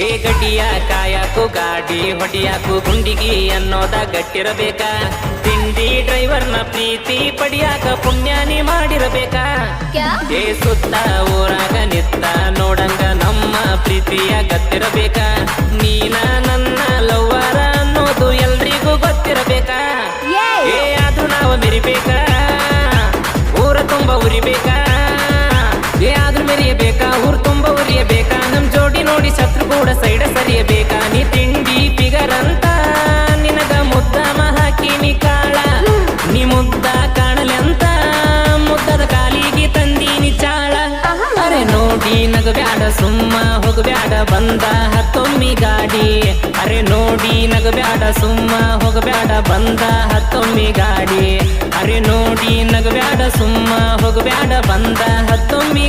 ಏ ಗಡ್ಡಿಯ ಕಾಯಕು ಗಾಡಿ ಹೊಡಿಯಾಕು ಗುಂಡಿಗಿ ಅನ್ನೋದ ಗಟ್ಟಿರಬೇಕಾ? ತಿಂಡಿ ಡ್ರೈವರ್ನ ಪ್ರೀತಿ ಪಡಿಯಾಕ ಪುಣ್ಯಾನಿ ಮಾಡಿರಬೇಕಾ? ಏ ಸುತ್ತ ಊರಾಗ ನಿತ್ತ ನೋಡಂಗ ನಮ್ಮ ಪ್ರೀತಿಯ ಗತ್ತಿರಬೇಕಾ? ನೀನ ನನ್ನ ಲವ್ವರ ಅನ್ನೋದು ಎಲ್ರಿಗೂ ಗೊತ್ತಿರಬೇಕಾ? ಏ ಅದು ನಾವು ಮೆರಿಬೇಕಾ? ಊರ ತುಂಬ ಉರಿಬೇಕಾ? ಏ ಆದ್ರೂ ಮೆರಿಯಬೇಕಾ? ಊರ್ ಕೂಡ ಸೈಡ ಸರಿಯಬೇಕಾ? ನೀ ತಿಂಡಿ ಪಿಗರಂತ ನಿನಗ ಮುದ್ದ ಹಾಕಿನಿ ಕಾಳ? ನೀ ಮುದ್ದ ಕಾಣಲೆ ಅಂತ ಮುದ್ದದ ಕಾಲಿಗೆ ತಂದೀನಿ ಚಾಳ? ಅರೆ ನೋಡಿ, ನಗಬ್ಯಾಡ ಸುಮ್ಮ, ಹೋಗಬ್ಯಾಡ, ಬಂದ ಹತ್ತೊಮ್ಮಿ ಗಾಡಿ. ಅರೆ ನೋಡಿ, ನಗಬ್ಯಾಡ ಸುಮ್ಮ, ಹೋಗಬ್ಯಾಡ, ಬಂದ ಹತ್ತೊಮ್ಮಿ ಗಾಡಿ. ಅರೆ ನೋಡಿ, ನಗಬ್ಯಾಡ ಸುಮ್ಮ, ಹೋಗಬ್ಯಾಡ, ಬಂದ ಹತ್ತೊಮ್ಮಿ